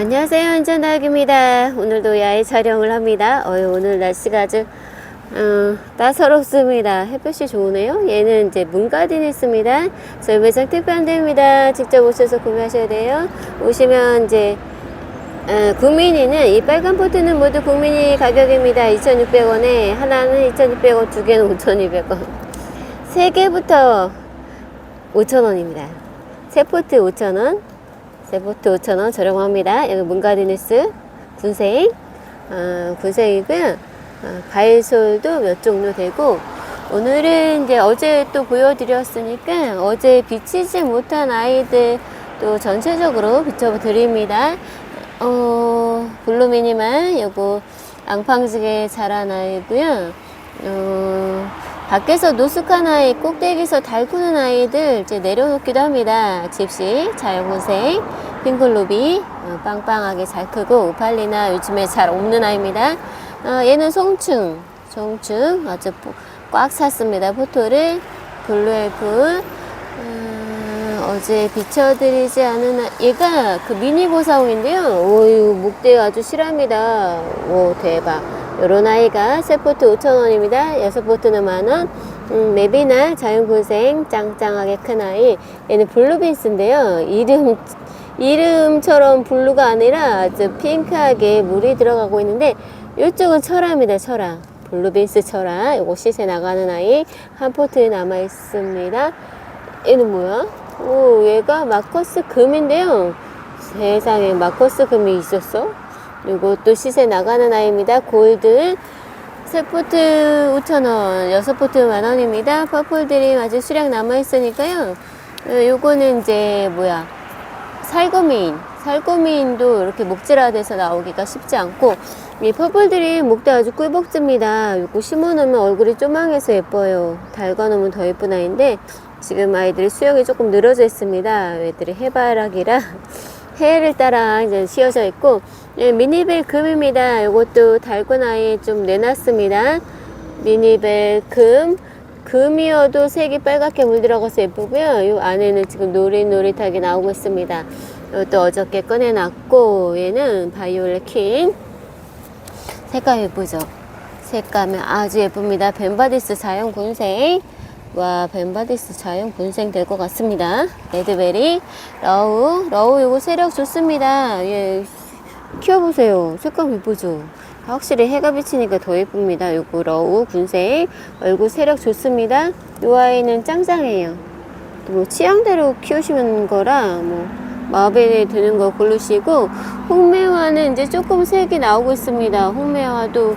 안녕하세요 안전나학입니다. 오늘도 야외 촬영을 합니다. 어유 오늘 날씨가 아주 어, 따사롭습니다. 햇볕이 좋으네요. 얘는 이제 문가디니스입니다. 저희 매장 특별한대입니다. 직접 오셔서 구매하셔야 돼요. 오시면 이제 어, 국민이는 이 빨간 포트는 모두 국민이 가격입니다. 2,600원에 하나는 2,600원 두 개는 5,200원. 세 개부터 5,000원입니다. 세 포트 5,000원 세포트 5,000원 저렴합니다. 여기 문가디니스 군생, 어, 군생이고요. 어, 바이솔도 몇 종류 되고, 오늘은 이제 어제 또 보여드렸으니까 어제 비치지 못한 아이들 또 전체적으로 비춰드립니다. 어, 블루미니만 요거 앙팡지게 자란 아이고요. 어, 밖에서 노숙한 아이, 꼭대기에서 달구는 아이들 이제 내려놓기도 합니다. 집시, 자연군생, 핑글루비, 어, 빵빵하게 잘 크고, 오팔리나 요즘에 잘 없는 아이입니다. 어, 얘는 송충, 송충, 아주 포- 꽉 찼습니다. 포토를, 블루엘프, 어, 어제 비춰드리지 않은, 아- 얘가 그 미니 고사홍인데요. 오유, 목대 아주 실합니다. 오, 대박. 요런 아이가 세 포트 5,000원입니다. 여섯 포트는 만원. 음, 맵이나 자연군생 짱짱하게 큰 아이. 얘는 블루빈스인데요. 이름, 이름처럼 블루가 아니라 아주 핑크하게 물이 들어가고 있는데, 이쪽은 철화입니다. 철화. 블루빈스 철화. 요거 시세 나가는 아이. 한 포트 남아 있습니다. 얘는 뭐야? 오, 얘가 마커스 금인데요. 세상에 마커스 금이 있었어? 이것도 시세 나가는 아이입니다. 골드 세 포트 5,000원, 여섯 포트 만원입니다. 퍼플들이 아직 수량 남아있으니까요. 어, 요거는 이제 뭐야 살구미인 살구미인도 이렇게 목질화돼서 나오기가 쉽지 않고 이 퍼플들이 목대 아주 꿀벅집니다. 요거 심어놓으면 얼굴이 쪼망해서 예뻐요. 달궈놓으면 더 예쁜 아이인데 지금 아이들이 수영이 조금 늘어져 있습니다. 애들이 해바라기라 해를 따라 이제 씌어져 있고 예, 미니벨 금입니다. 이것도 달군 아이 좀 내놨습니다. 미니벨 금 금이어도 색이 빨갛게 물들어가서 예쁘고요. 이 안에는 지금 노릿노릿하게 나오고 있습니다. 이것도 어저께 꺼내놨고 얘는 바이올렛 킹 색감 예쁘죠? 색감이 아주 예쁩니다. 벤바디스 자연 군생 와 벤바디스 자연 군생 될 것 같습니다. 레드베리 러우 러우 이거 세력 좋습니다. 예 키워보세요. 색감 예쁘죠? 확실히 해가 비치니까 더 예쁩니다. 요거 러우 군생 얼굴 세력 좋습니다. 요 아이는 짱짱해요. 뭐 취향대로 키우시는 거라 뭐 마음에 드는 거 고르시고 홍매화는 이제 조금 색이 나오고 있습니다. 홍매화도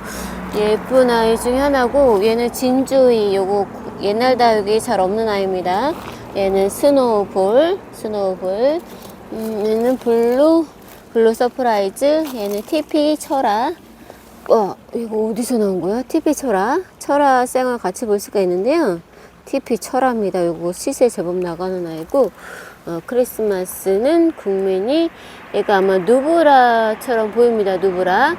예쁜 아이 중에 하나고 얘는 진주이 요거 옛날 다육이 잘 없는 아이입니다. 얘는 스노우볼 스노우볼 음, 얘는 블루 블루 서프라이즈 얘는 TP 철화 와 이거 어디서 나온 거야? TP 철화 철화 생을 같이 볼 수가 있는데요. TP 철화입니다. 요거 시세 제법 나가는 아이고 어, 크리스마스는 국민이 얘가 아마 누브라처럼 보입니다. 누브라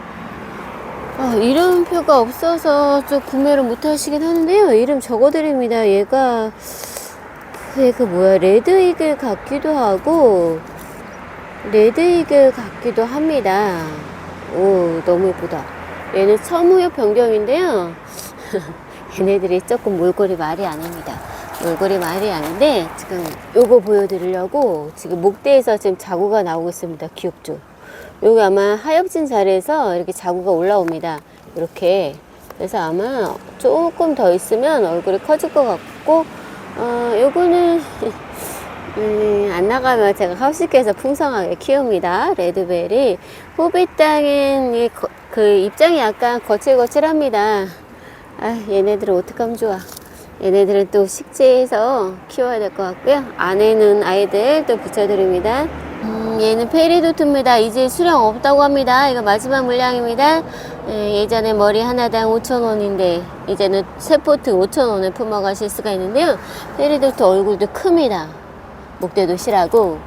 아, 이름표가 없어서 좀 구매를 못 하시긴 하는데요. 이름 적어드립니다. 얘가 얘가 뭐야 레드 이글 같기도 하고 레드 이글 같기도 합니다. 오 너무 예쁘다. 얘는 처무역 변경인데요. 얘네들이 조금 몰골이 말이 아닙니다. 몰골이 말이 아닌데 지금 요거 보여드리려고 지금 목대에서 지금 자구가 나오고 있습니다. 귀엽죠? 여기 아마 하엽진 자리에서 이렇게 자구가 올라옵니다. 이렇게. 그래서 아마 조금 더 있으면 얼굴이 커질 것 같고, 어, 요거는, 음, 안 나가면 제가 하우스께서 풍성하게 키웁니다. 레드벨이. 호빗 거- 그 입장이 약간 거칠거칠합니다. 아, 얘네들은 어떡하면 좋아. 얘네들은 또 식재해서 키워야 될 것 같고요. 안에는 아이들 또 붙여드립니다. 음, 얘는 페리도트입니다. 이제 수량 없다고 합니다. 이거 마지막 물량입니다. 예, 예전에 머리 하나당 5,000원인데 이제는 세 포트 5,000원에 품어가실 수가 있는데요. 페리도트 얼굴도 큽니다. 목대도 실하고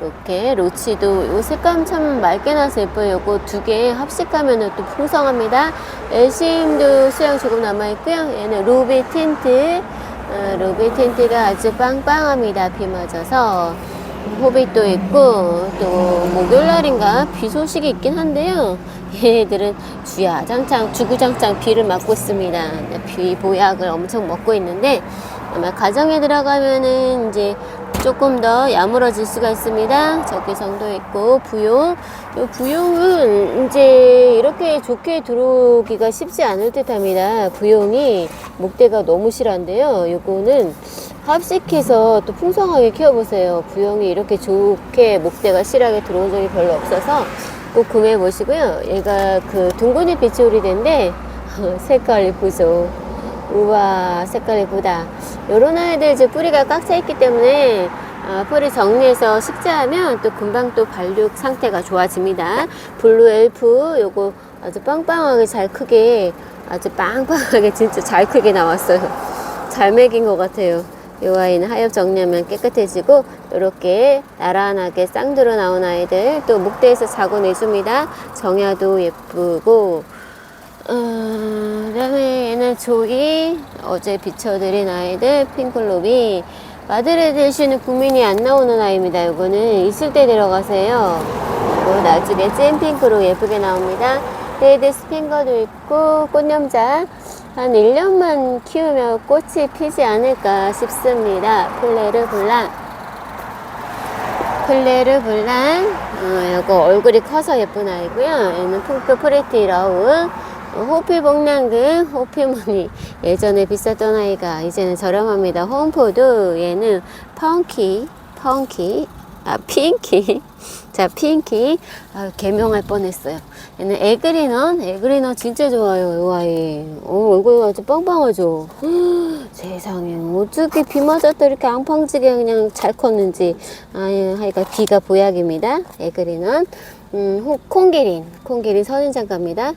이렇게 로치도 요 색감 참 맑게 나서 예뻐요. 요거 두 개 합식하면 또 풍성합니다. 엘심도 수량 조금 남아있고요. 얘는 루비 틴트 어, 루비 틴트가 아주 빵빵합니다. 비 맞아서 호빗도 있고 또 목요일날인가 비 소식이 있긴 한데요. 얘네들은 주야장창 주구장창 비를 맞고 있습니다. 비 보약을 엄청 먹고 있는데 아마 가정에 들어가면은 이제 조금 더 야물어질 수가 있습니다. 적개성도 있고 부용. 요 부용은 이제 이렇게 좋게 들어오기가 쉽지 않을 듯합니다. 부용이 목대가 너무 실한데요. 요거는 합식해서 또 풍성하게 키워보세요. 부용이 이렇게 좋게 목대가 실하게 들어온 적이 별로 없어서 꼭 구매해 보시고요. 얘가 그 둥근이 비치오리대인데 색깔 이쁘죠. 우와 색깔 이쁘다. 요런 아이들 이제 뿌리가 꽉 차 있기 때문에 아, 뿌리 정리해서 식재하면 또 금방 또 발육 상태가 좋아집니다. 블루 엘프 요거 아주 빵빵하게 잘 크게 아주 빵빵하게 진짜 잘 크게 나왔어요. 잘 먹인 것 같아요. 이 아이는 하엽 정리하면 깨끗해지고 이렇게 나란하게 쌍들어 나온 아이들 또 목대에서 자고 내줍니다. 정야도 예쁘고 어, 그다음에 얘는 조이 어제 비춰드린 아이들 핑클롭이 마드레드 씨는 국민이 안 나오는 아이입니다. 이거는 있을 때 들어가세요. 그리고 나중에 잼핑크로 예쁘게 나옵니다. 레드 스핑거도 있고 꽃념자 한 1년만 키우면 꽃이 피지 않을까 싶습니다. 플레르 블랑 플레르 블랑 어, 이거 얼굴이 커서 예쁜 아이고요. 얘는 핑크 프레티 러우 호피 복랑등 호피무늬 예전에 비쌌던 아이가 이제는 저렴합니다. 홈포드 얘는 펑키 펑키 아 핑키 자 핑키 아 개명할 뻔했어요. 얘는 에그리넌 에그리넌 진짜 좋아요 이 아이. 어 얼굴 아주 빵빵하죠. 세상에 어떻게 비 맞았다 이렇게 앙팡지게 그냥 잘 컸는지 아유 하여간 비가 보약입니다. 에그리넌 음, 호- 콩기린 콩기린 선인장갑니다.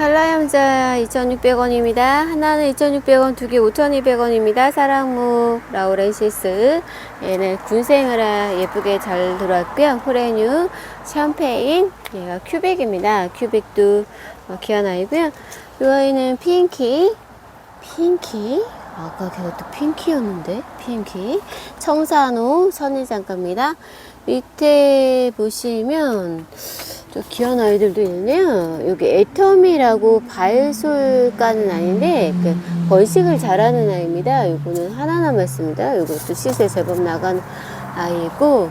칼라염자 2,600원입니다. 하나는 2,600원, 두 개 5,200원입니다. 사랑무 라우렌시스. 얘는 군생으라 예쁘게 잘 들어왔고요. 호레뉴, 샴페인, 얘가 큐빅입니다. 큐빅도 어, 귀한 아이고요. 이 아이는 핑키, 핑키. 아까 또 핑키였는데 핑키 청산호 선인장갑입니다 밑에 보시면 또 귀한 아이들도 있네요. 여기 애텀이라고 발솔 까는 아이인데 그 번식을 잘하는 아이입니다. 이거는 하나 남았습니다. 이것도 시세 제법 나간 아이고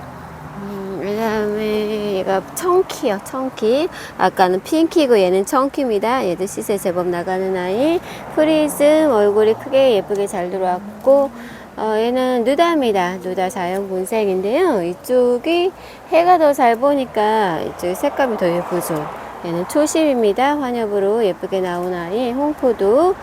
음, 그다음에 얘가 청키요, 청키. 아까는 핑키고 얘는 청키입니다. 얘도 시세 제법 나가는 아이. 프리즘 얼굴이 크게 예쁘게 잘 들어왔고 어, 얘는 누다입니다. 누다 자연 본색인데요. 이쪽이 해가 더 잘 보니까 이쪽 색감이 더 예쁘죠. 얘는 초심입니다. 환엽으로 예쁘게 나온 아이. 홍포도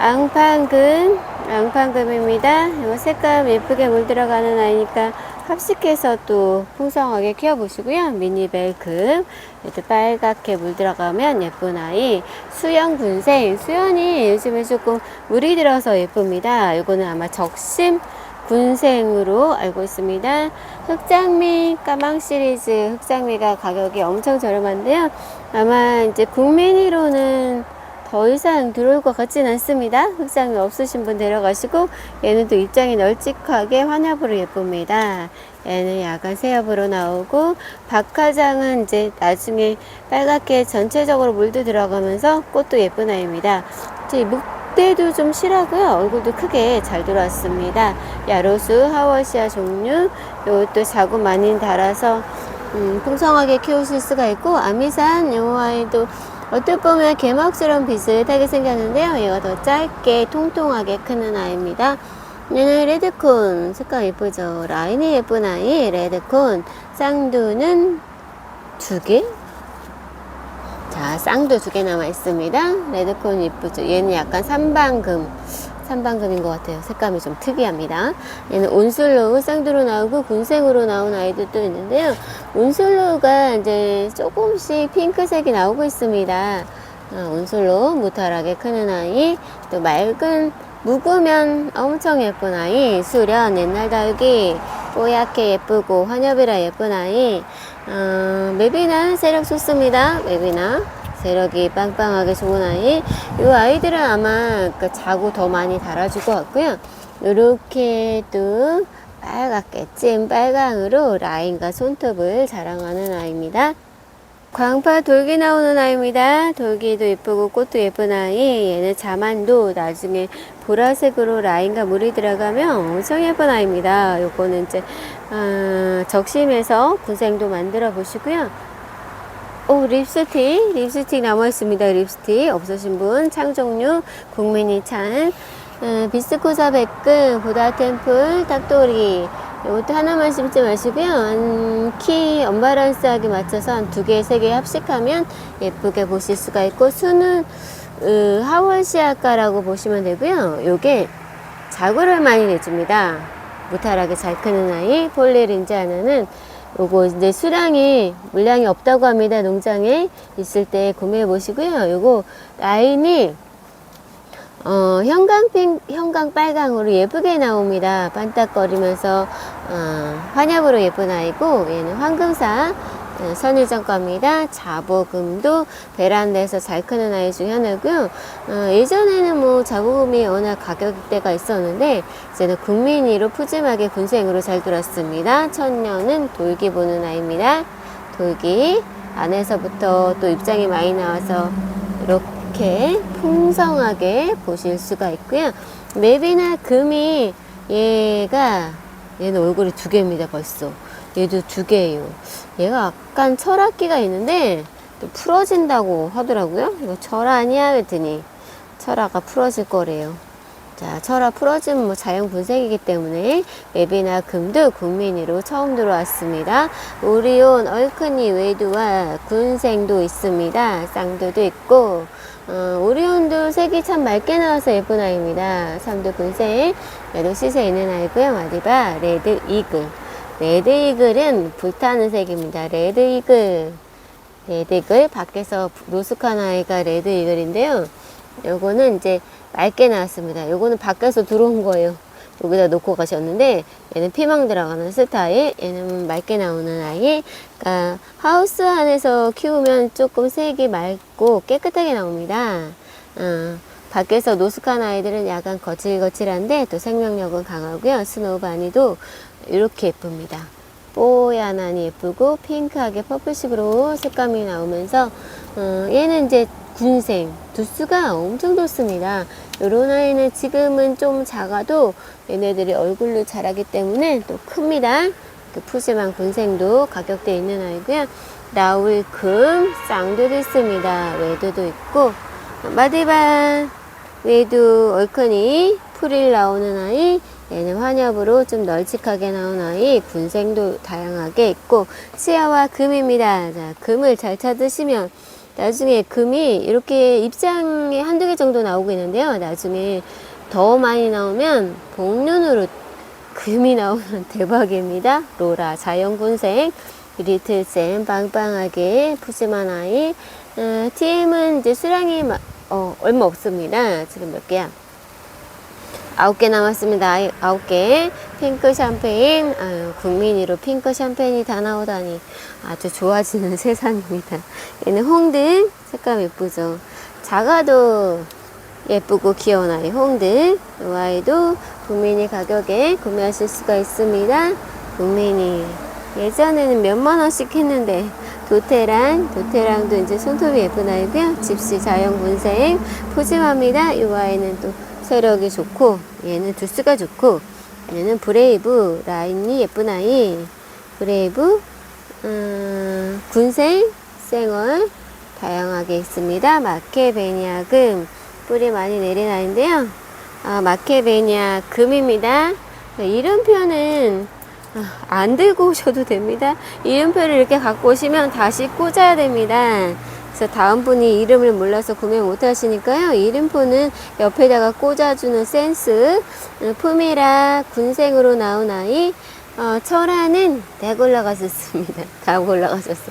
앙팡금, 앙팡금입니다. 이거 색감 예쁘게 물 들어가는 아이니까 합식해서 또 풍성하게 키워보시고요. 미니벨금, 이렇게 빨갛게 물 들어가면 예쁜 아이. 수연 군생, 수연이 요즘에 조금 물이 들어서 예쁩니다. 이거는 아마 적심 군생으로 알고 있습니다. 흑장미 까망 시리즈 흑장미가 가격이 엄청 저렴한데요. 아마 이제 국민이로는 더 이상 들어올 것 같진 않습니다. 흑장미 없으신 분 데려가시고 얘는 또 입장이 널찍하게 환엽으로 예쁩니다. 얘는 약간 새엽으로 나오고 박하장은 이제 나중에 빨갛게 전체적으로 물도 들어가면서 꽃도 예쁜 아이입니다. 이제 목대도 좀 실하고요. 얼굴도 크게 잘 들어왔습니다. 야로수 하워시아 종류 이것도 자구 많이 달아서 음, 풍성하게 키우실 수가 있고 아미산 요 아이도 어떨 보면 개막스러운 비슷하게 생겼는데요. 얘가 더 짧게 통통하게 크는 아이입니다. 얘는 레드콘 색깔 예쁘죠. 라인이 예쁜 아이 레드콘 쌍두는 두 개. 자 쌍두 두 개 남아 있습니다. 레드콘 예쁘죠. 얘는 약간 삼방금 삼방금인 것 같아요. 색감이 좀 특이합니다. 얘는 온슬로우 쌍두로 나오고 군생으로 나온 아이들도 있는데요. 온슬로우가 이제 조금씩 핑크색이 나오고 있습니다. 어, 온슬로우 무탈하게 크는 아이, 또 맑은 묵으면 엄청 예쁜 아이, 수련 옛날 달기, 뽀얗게 예쁘고 환엽이라 예쁜 아이, 어, 맵이나 세력 좋습니다. 맵이나 세력이 빵빵하게 좋은 아이. 이 아이들은 아마 그 자고 더 많이 달아줄 것 같고요. 이렇게 또 빨갛게 찐 빨강으로 라인과 손톱을 자랑하는 아이입니다. 광파 돌기 나오는 아이입니다. 돌기도 예쁘고 꽃도 예쁜 아이. 얘는 자만도 나중에 보라색으로 라인과 물이 들어가면 엄청 예쁜 아이입니다. 요거는 이제 어, 적심해서 군생도 만들어 보시고요. 오 립스틱 립스틱 남아 있습니다. 립스틱 없으신 분 창종류 국민이 찬 어, 비스코사 백금 보다 템플 닭도리 이것도 하나만 심지. 한키 언바란스하게 맞춰서 한 두 개, 세 개 합식하면 예쁘게 보실 수가 있고 수는 으, 하월시아카라고 보시면 되고요. 요게 자구를 많이 내줍니다. 무탈하게 잘 크는 아이 폴리린지 하나는 요거 이제 수량이 물량이 없다고 합니다. 농장에 있을 때 구매해 보시고요. 요거 라인이 어, 형광핑, 형광 빨강으로 예쁘게 나옵니다. 반딱거리면서, 어, 환엽으로 예쁜 아이고, 얘는 황금사, 어, 선일정 겁니다. 자보금도 베란다에서 잘 크는 아이 중에 하나고요. 어, 예전에는 뭐 자보금이 워낙 가격대가 있었는데, 이제는 국민이로 푸짐하게 군생으로 잘 들었습니다. 천년은 돌기 보는 아이입니다. 돌기. 안에서부터 또 입장이 많이 나와서, 이렇게 풍성하게 보실 수가 있고요. 맵이나 금이 얘가 얘는 얼굴이 두 개입니다 벌써 얘도 두 개예요 얘가 약간 철학기가 있는데 또 풀어진다고 하더라고요 이거 철 아니야 그랬더니 철화가 풀어질 거래요 자, 철화 풀어지면 뭐 자연 분색이기 때문에 맵이나 금도 국민이로 처음 들어왔습니다. 오리온, 얼큰이, 외두와 군생도 있습니다. 쌍도도 있고, 어, 오리온도 색이 참 맑게 나와서 예쁜 아이입니다. 삼도 군생, 얘도 시세 있는 아이고요. 마디바, 레드 이글. 레드 이글은 불타는 색입니다. 레드 이글. 레드 이글, 밖에서 노숙한 아이가 레드 이글인데요. 요거는 이제 맑게 나왔습니다. 요거는 밖에서 들어온 거예요. 여기다 놓고 가셨는데 얘는 피망 들어가는 스타일 얘는 맑게 나오는 아이 그러니까 하우스 안에서 키우면 조금 색이 맑고 깨끗하게 나옵니다 어, 밖에서 노숙한 아이들은 약간 거칠거칠한데 또 생명력은 강하고요 스노우 바니도 이렇게 예쁩니다 뽀얀하니 예쁘고 핑크하게 퍼플식으로 색감이 나오면서 어, 얘는 이제 군생 두수가 엄청 좋습니다. 요런 아이는 지금은 좀 작아도 얘네들이 얼굴로 자라기 때문에 또 큽니다. 그 푸짐한 군생도 가격대 있는 아이고요. 나울금 쌍도도 있습니다. 외도도 있고 마디반 외두 얼큰이 풀일 나오는 아이 얘는 환엽으로 좀 널찍하게 나온 아이 군생도 다양하게 있고 치아와 금입니다. 자, 금을 잘 찾으시면 나중에 금이 이렇게 입장에 한두 개 정도 나오고 있는데요. 나중에 더 많이 나오면 복륜으로 금이 나오면 대박입니다. 로라 자연군생 리틀쌤 빵빵하게 푸짐한 아이 어, TM은 이제 수량이 마- 어, 얼마 없습니다. 지금 몇 개야? 아홉 개 남았습니다. 아홉 개. 핑크 샴페인. 아유, 국민이로 핑크 샴페인이 다 나오다니 아주 좋아지는 세상입니다. 얘는 홍등. 색감 예쁘죠? 작아도 예쁘고 귀여운 아이 홍등. 이 아이도 국민이 가격에 구매하실 수가 있습니다. 국민이. 예전에는 몇만 원씩 했는데 도테랑, 도테랑도 이제 손톱이 예쁜 아이고요. 집시 자연 군생 푸짐합니다. 이 아이는 또 세력이 좋고 얘는 두수가 좋고 얘는 브레이브 라인이 예쁜 아이 브레이브 음, 군생 생얼 다양하게 있습니다. 마케베니아금. 뿌리 많이 내린 아이인데요. 아, 마케베니아 금입니다. 이름표는 아, 안 들고 오셔도 됩니다. 이름표를 이렇게 갖고 오시면 다시 꽂아야 됩니다 그래서 다음 분이 이름을 몰라서 구매 못 하시니까요. 이름표는 옆에다가 꽂아주는 센스. 어, 품이라 군생으로 나온 아이. 어, 철화는 다 골라가셨습니다. 다 골라가셨어.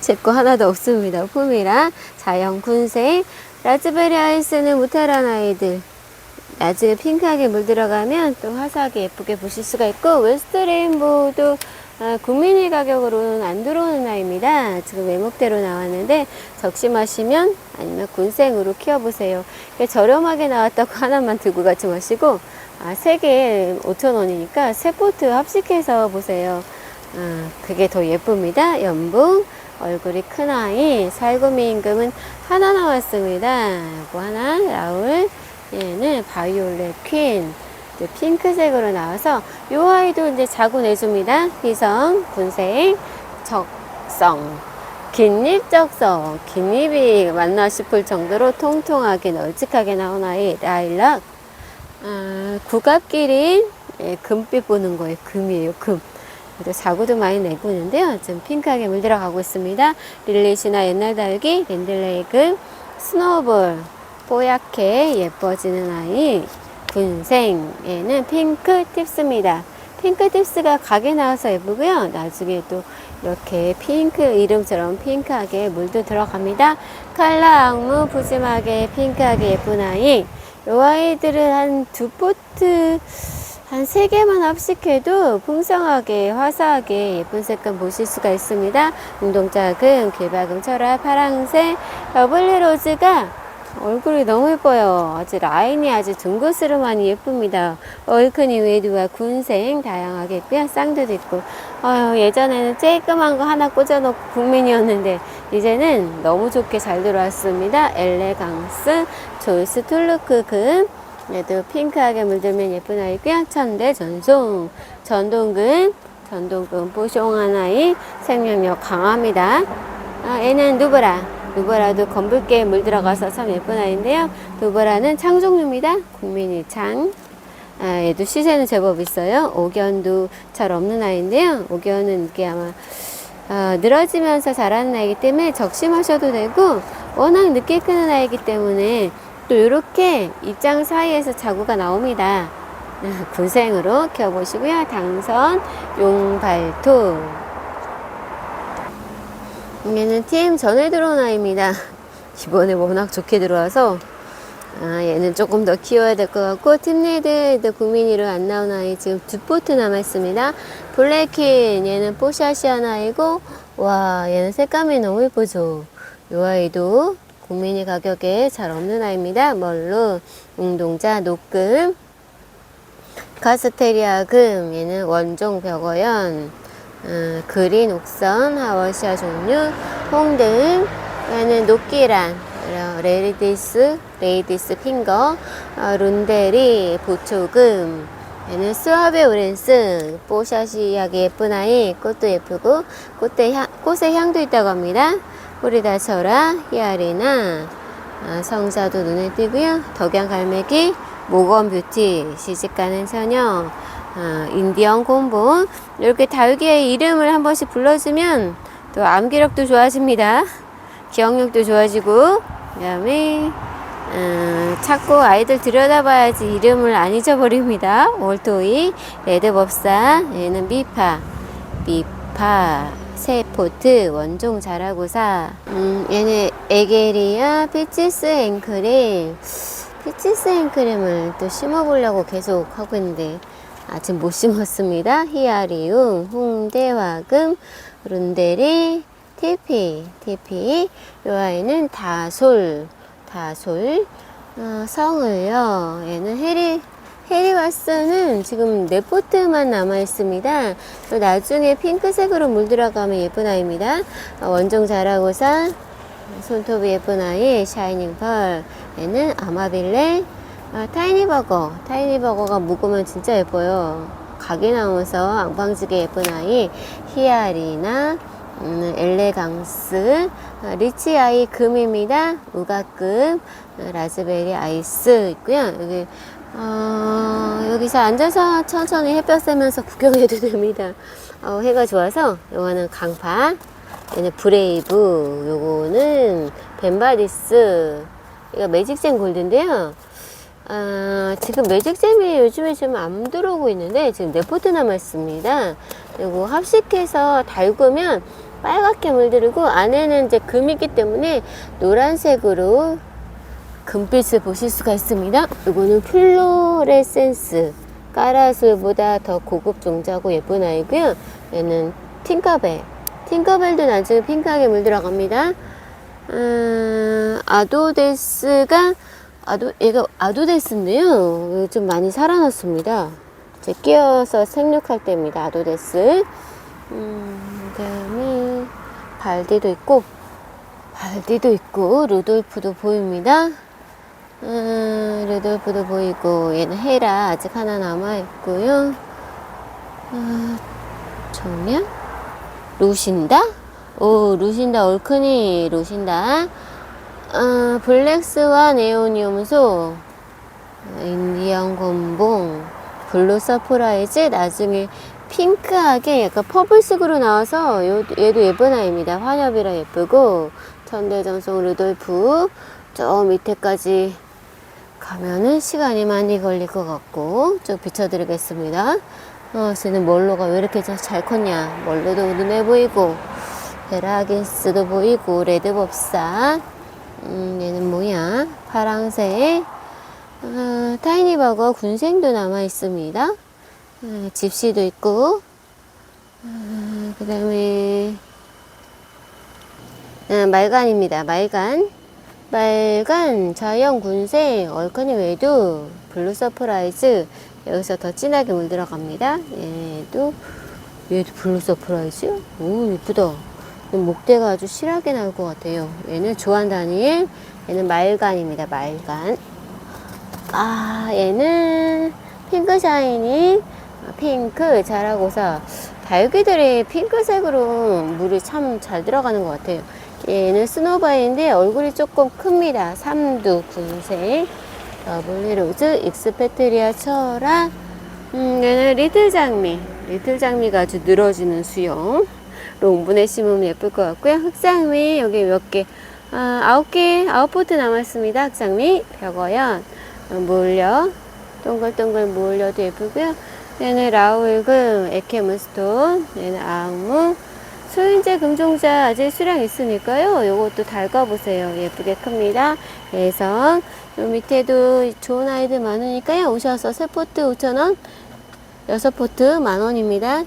제거 하나도 없습니다. 품이라 자연 군생. 라즈베리 아이스는 무탈한 아이들. 나중에 핑크하게 물들어가면 또 화사하게 예쁘게 보실 수가 있고 웨스트 레인보우도 아, 국민의 가격으로는 안 들어오는 아이입니다. 지금 외목대로 나왔는데 적심하시면 아니면 군생으로 키워보세요. 저렴하게 나왔다고 하나만 들고 가지 마시고 아, 3개에 5,000원이니까 세 포트 합식해서 보세요. 아, 그게 더 예쁩니다. 연봉, 얼굴이 큰 아이, 살구미 임금은 하나 나왔습니다. 요거 하나, 라울, 얘는 바이올렛 퀸, 핑크색으로 나와서 요 아이도 이제 자고 내줍니다. 희성, 군색, 적성. 긴잎 적성, 긴잎이 맞나 싶을 정도로 통통하게 널찍하게 나온 아이, 라일락. 아, 국악기린, 예, 금빛 보는 거예요. 금이에요, 금. 자구도 많이 내고 있는데요. 좀 핑크하게 물들어가고 있습니다. 릴리시나 옛날 달기, 랜들레이그, 스노우볼, 뽀얗게 예뻐지는 아이, 군생, 얘는 핑크 팁스입니다. 핑크 팁스가 가게 나와서 예쁘고요. 나중에 또 이렇게 핑크 이름처럼 핑크하게 물도 들어갑니다. 칼라 악무 푸짐하게 핑크하게 예쁜 아이. 요 아이들은 한 두 포트 한 세 개만 합식해도 풍성하게 화사하게 예쁜 색감 보실 수가 있습니다. 운동자금, 길박음, 철화, 파랑색, 러블리 로즈가 얼굴이 너무 예뻐요. 아주 라인이 아주 둥그스름하니 예쁩니다. 얼큰이 웨드와 군생 다양하게. 쌍두도 있고. 아유, 예전에는 쬐끄만 거 하나 꽂아놓고 국민이었는데 이제는 너무 좋게 잘 들어왔습니다. 엘레강스, 조이스 툴루크 금. 얘도 핑크하게 물들면 예쁜 아이고요. 천대 전송, 전동근, 전동근 뽀숑한 아이, 생명력 강합니다. 아, 얘는 누브라. 누브라도 검붉게 물들어가서 참 예쁜 아이인데요. 누브라는 창 종류입니다. 국민이 창. 아, 얘도 시세는 제법 있어요. 옥연도 잘 없는 아이인데요. 옥연은 이게 아마 어, 늘어지면서 자라는 아이기 때문에 적심하셔도 되고 워낙 늦게 크는 아이기 때문에 또 이렇게 입장 사이에서 자구가 나옵니다. 아, 군생으로 키워보시고요. 당선, 용발토. 얘는 팀 전에 들어온 아이입니다. 이번에 워낙 좋게 들어와서 아, 얘는 조금 더 키워야 될 것 같고 팀 리드 국민이로 안 나온 아이 지금 두 포트 남아있습니다. 블랙킨 얘는 뽀샤시한 아이고 와 얘는 색감이 너무 예쁘죠. 이 아이도 국민이 가격에 잘 없는 아이입니다. 멀루 웅동자 녹금 카스테리아 금 얘는 원종 벽어연 어, 그린 옥선 하워시아 종류 홍등 얘는 녹기란 어, 레이디스 레이디스 핑거 어, 룬데리 보초금 얘는 스와베 오렌스 뽀샤시하게 예쁜 아이 꽃도 예쁘고 꽃의, 향, 꽃의 향도 있다고 합니다. 뿌리다쳐라 히아리나 아, 성사도 눈에 띄고요. 덕양 갈매기 모건 뷰티 시집가는 처녀 아, 인디언 콤보 이렇게 다육이의 이름을 한 번씩 불러주면 또 암기력도 좋아집니다. 기억력도 좋아지고 그다음에 음, 찾고 아이들 들여다봐야지 이름을 안 잊어버립니다. 월토이, 레드법사, 얘는 미파, 미파, 세포트, 원종 자라고사, 음, 얘는 에게리아, 피치스 앵크림, 피치스 앵크림을 또 심어보려고 계속 하고 있는데 아직 못 심었습니다. 히아리움, 홍대화금, 룬데리, 티피, 티피. 이 아이는 다솔, 다솔. 어, 성을요. 얘는 해리, 해리와스는 지금 네 포트만 남아 있습니다. 또 나중에 핑크색으로 물들어가면 예쁜 아이입니다. 어, 원종 자라고사, 손톱이 예쁜 아이, 샤이닝 펄. 얘는 아마빌레, 아, 타이니버거. 타이니버거가 묵으면 진짜 예뻐요. 가게 나오면서 앙방지게 예쁜 아이, 히아리나, 음, 엘레강스, 아, 리치 아이 금입니다. 우가금, 아, 라즈베리 아이스 있고요. 여기 어, 여기서 앉아서 천천히 햇볕 쐬면서 구경해도 됩니다. 어, 해가 좋아서 요거는 강파, 얘는 브레이브, 요거는 벤바디스, 이거 매직젠 골드인데요. 아, 지금 매직잼이 요즘에 좀 안 들어오고 있는데 지금 네 포트 남았습니다. 그리고 합식해서 달구면 빨갛게 물들고 안에는 이제 금이기 때문에 노란색으로 금빛을 보실 수가 있습니다. 이거는 플로레센스 까라솔보다 더 고급 종자고 예쁜 아이고요. 얘는 팅커벨. 팅커벨도 나중에 핑크하게 물들어갑니다. 음, 아도데스가 아도, 얘가 아도데스인데요. 좀 많이 살아났습니다. 이제 끼어서 생육할 때입니다. 아도데스. 음, 그 다음에 발디도 있고, 발디도 있고, 루돌프도 보입니다. 음, 루돌프도 보이고, 얘는 헤라 아직 하나 남아 있고요. 아, 정면? 루신다? 오, 루신다, 얼큰이, 루신다. 아, 블랙스와 네오니움소, 인디언 곤봉, 블루 서프라이즈, 나중에 핑크하게 약간 퍼플색으로 나와서 요, 얘도 예쁜 아이입니다. 환엽이라 예쁘고, 천대정송 루돌프, 저 밑에까지 가면은 시간이 많이 걸릴 것 같고, 좀 비춰드리겠습니다. 어, 쟤는 멀로가 왜 이렇게 잘, 잘 컸냐. 멀로도 눈에 보이고, 베라긴스도 보이고, 레드법사, 음, 얘는 뭐야? 파랑색. 아, 타이니버거 군생도 남아 있습니다. 아, 집시도 있고. 아, 그 다음에, 아, 말간입니다. 말간. 말간, 자연 군생, 얼커니 외두, 블루 서프라이즈. 여기서 더 진하게 물들어갑니다. 얘도, 얘도 블루 서프라이즈? 오, 예쁘다. 목대가 아주 실하게 나올 것 같아요. 얘는 조한 다니엘, 얘는 말간입니다. 말간. 아, 얘는 핑크 샤이니, 아, 핑크 자라고서 다육이들이 핑크색으로 물이 참 잘 들어가는 것 같아요. 얘는 스노바인데 얼굴이 조금 큽니다. 삼두 군색, 더블리로즈, 익스페트리아 철아, 음, 얘는 리틀 장미. 리틀 장미가 아주 늘어지는 수영. 롱분에 심으면 예쁠 것 같고요. 흑장미 여기 몇 개, 아, 아홉 개, 아홉 포트 남았습니다. 흑장미, 벽어연, 어, 물려, 동글동글 물려도 예쁘고요. 얘는 라울금, 에케문스톤, 얘는 아웅무, 소인제 금종자 아직 수량 있으니까요. 요것도 달궈보세요. 예쁘게 큽니다. 예성. 요 밑에도 좋은 아이들 많으니까요. 오셔서 세 포트 5,000원, 여섯 포트 만원입니다.